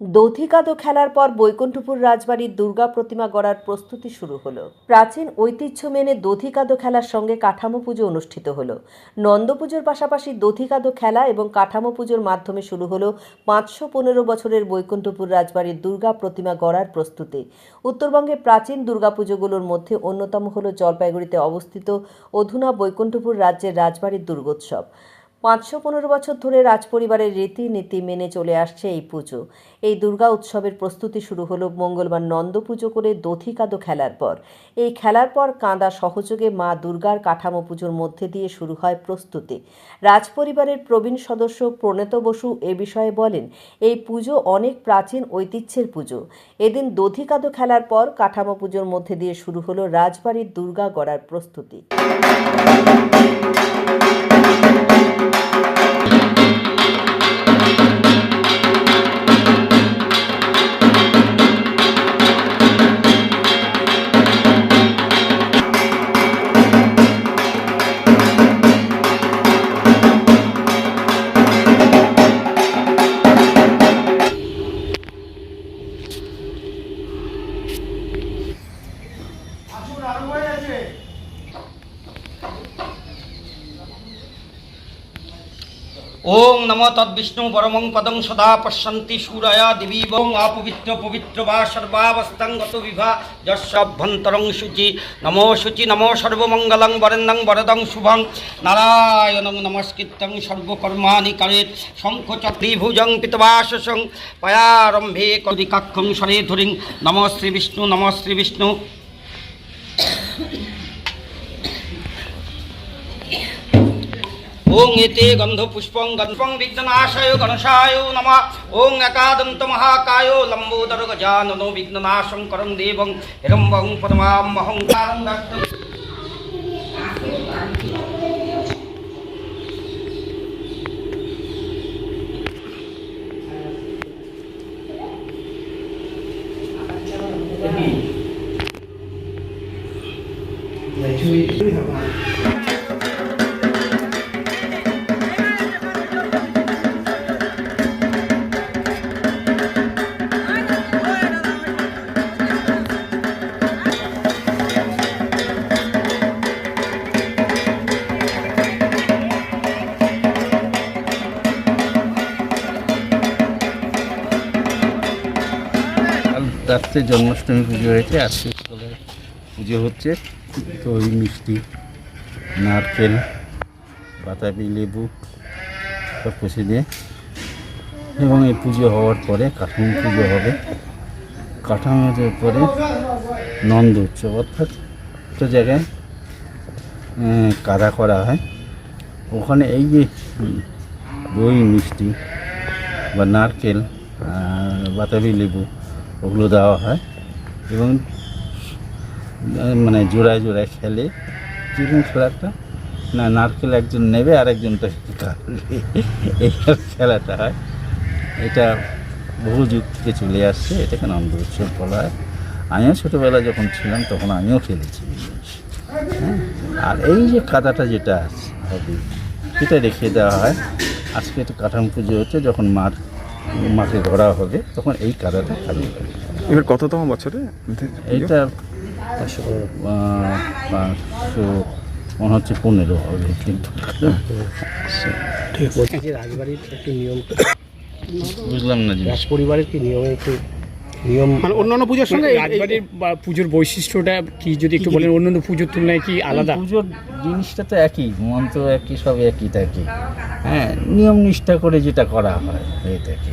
দধিকাদো খেলার পর বৈকুণ্ঠপুর রাজবাড়ির দুর্গা প্রতিমা গড়ার প্রস্তুতি শুরু হলো। প্রাচীন ঐতিহ্য মেনে দধিকাদো খেলার সঙ্গে কাঠামো পুজো অনুষ্ঠিত হলো। নন্দপুজোর পাশাপাশি দধিকাদো খেলা এবং কাঠামো পুজোর মাধ্যমে শুরু হলো পাঁচশো পনেরো বছরের বৈকুণ্ঠপুর রাজবাড়ির দুর্গা প্রতিমা গড়ার প্রস্তুতি। উত্তরবঙ্গে প্রাচীন দুর্গাপুজোগুলোর মধ্যে অন্যতম হল জলপাইগুড়িতে অবস্থিত অধুনা বৈকুণ্ঠপুর রাজ্যের রাজবাড়ির দুর্গোৎসব। পাঁচশো পনেরো বছর ধরে রাজপরিবারের রীতিনীতি মেনে চলে আসছে এই পুজো। এই দুর্গা উৎসবের প্রস্তুতি শুরু হলো মঙ্গলবার নন্দ পুজো করে দধিকাদো খেলার পর। এই খেলার পর কাঁদা সহযোগে মা দুর্গার কাঠামো পুজোর মধ্যে দিয়ে শুরু হয় প্রস্তুতি। রাজপরিবারের প্রবীণ সদস্য প্রণেত বসু এ বিষয়ে বলেন, এই পুজো অনেক প্রাচীন ঐতিহ্যের পুজো। এদিন দধিকাদো খেলার পর কাঠামো পুজোর মধ্যে দিয়ে শুরু হলো রাজবাড়ির দুর্গা গড়ার প্রস্তুতি। 아침을 안 먹어야지. ওং নম তদ্বিষ্ণু পরমং পদং সদা পশ্যন্তি সূরয়া দেবী বং অপবিত্র পবিত্র বা সর্বাবস্থাঙ্গত বিভা যস্যভ্যন্তরং শুচি। নমো শুচি, নমো সর্বমঙ্গলং বরেন্দ্রং বরদং, শুভং। নারায়ণং নমস্কৃত্যং সর্বকর্মাণি করেত। শঙ্খ চক্রীভুজং পিতবাসসং। পয়ারম্ভে কদিকাক্ষং সরে ধরিং। নম শ্রী বিষ্ণু, নম শ্রী বিষ্ণু। ఓం ఏతే గంధ పుష్పం గంధం విఘ్ననాశయ గణశాయ నమ ఓం అకాదంత మహాకాయో లంబోదర గజాననో విఘ్ననాశం కరం దేవం హిరంబం పరమామహం కారం Thank you. রাত্রে জন্মাষ্টমী পুজো হয়েছে আজকে সকালে পুজো হচ্ছে দই, মিষ্টি, নারকেল, বাতাবি, লেবু সব কষে দিয়ে এবং এই পুজো হওয়ার পরে কাঠামো পুজো হবে। কাঠামোর পরে নন্দ উৎসব, অর্থাৎ একটা জায়গায় কাদা করা হয়। ওখানে এই যে দই, মিষ্টি বা নারকেল বাতাবি, লেবু ওগুলো দেওয়া হয়। এবং মানে জোড়ায় জোড়ায় খেলে যেরকম খেলাটা না, নারকেল একজন নেবে আর একজন তাকে কাটবে এই খেলাটা হয়। এটা বহু যুগ থেকে চলে আসছে এটাকে নন্দ উৎসব বলা হয়? আমিও ছোটোবেলায় যখন ছিলাম তখন আমিও খেলেছি হ্যাঁ? আর এই যে কাদাটা যেটা আছে, হবে, সেটা রেখে দেওয়া হয়। আজকে একটা কাঠাম পুজো হচ্ছে, যখন মার মাকে ধরা হবে তখন এই কাদাটা খালি হবে। এবার কততম বছরে? এইটা পাঁচশো পাঁচশো মনে হচ্ছে পনেরো হবে কিন্তু যে রাজবাড়ির একটু নিয়ম বুঝলাম না রাজ পরিবারের কি নিয়মে একটু নিয়ম মানে অন্যান্য পুজোর সঙ্গে রাজবাড়ির বা পুজোর বৈশিষ্ট্যটা কি যদি একটু বলেন অন্যান্য পুজোর তুলনায় কি আলাদা? পুজোর জিনিসটা তো একই মন্ত্র একই সব একই থাকে। হ্যাঁ নিয়ম নিষ্ঠা করে যেটা করা হয় হয়ে থাকে।